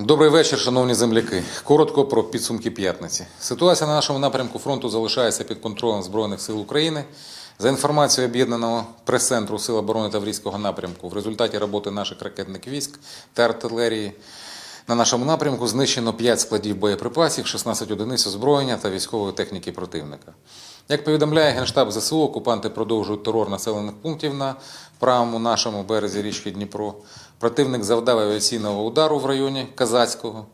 Добрий вечір, шановні земляки. Коротко про підсумки п'ятниці. Ситуація на нашому напрямку фронту залишається під контролем Збройних сил України. За інформацією об'єднаного прес-центру Сил оборони Таврійського напрямку, в результаті роботи наших ракетних військ та артилерії на нашому напрямку знищено 5 складів боєприпасів, 16 одиниць озброєння та військової техніки противника. Як повідомляє Генштаб ЗСУ, окупанти продовжують терор населених пунктів на правому нашому березі річки Дніпро. Противник завдав авіаційного удару в районі Казацького.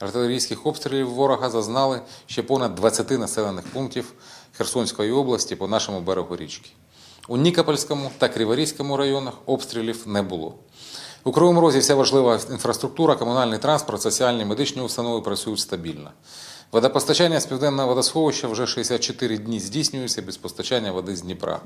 Артилерійських обстрілів ворога зазнали ще понад 20 населених пунктів Херсонської області по нашому берегу річки. У Нікопольському та Криворізькому районах обстрілів не було. У Кривому Розі вся важлива інфраструктура, комунальний транспорт, соціальні медичні установи працюють стабільно. Водопостачання з південного водосховища вже 64 дні здійснюється без постачання води з Дніпра.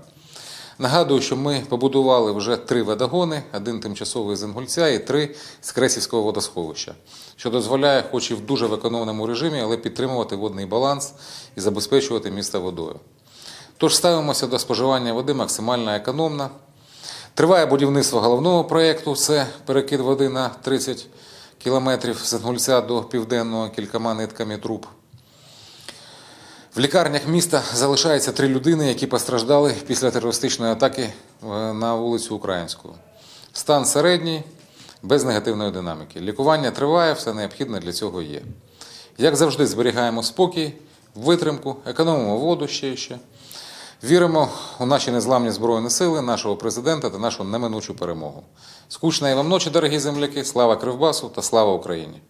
Нагадую, що ми побудували вже три водогони: один тимчасовий з Інгульця і три з Кресівського водосховища, що дозволяє, хоч і в дуже в режимі, але підтримувати водний баланс і забезпечувати місто водою. Тож ставимося до споживання води максимально економно. Триває будівництво головного проєкту це перекид води на 30 кілометрів з Інгульця до південного кількома нитками труб. В лікарнях міста залишається три людини, які постраждали після терористичної атаки е, на вулицю Українську. Стан середній, без негативної динаміки. Лікування триває, все необхідне для цього є. Як завжди, зберігаємо спокій, витримку, економимо воду ще і ще. Віримо у наші незламні збройні сили, нашого президента та нашу неминучу перемогу. Скучної вам ночі, дорогі земляки! Слава Кривбасу та слава Україні!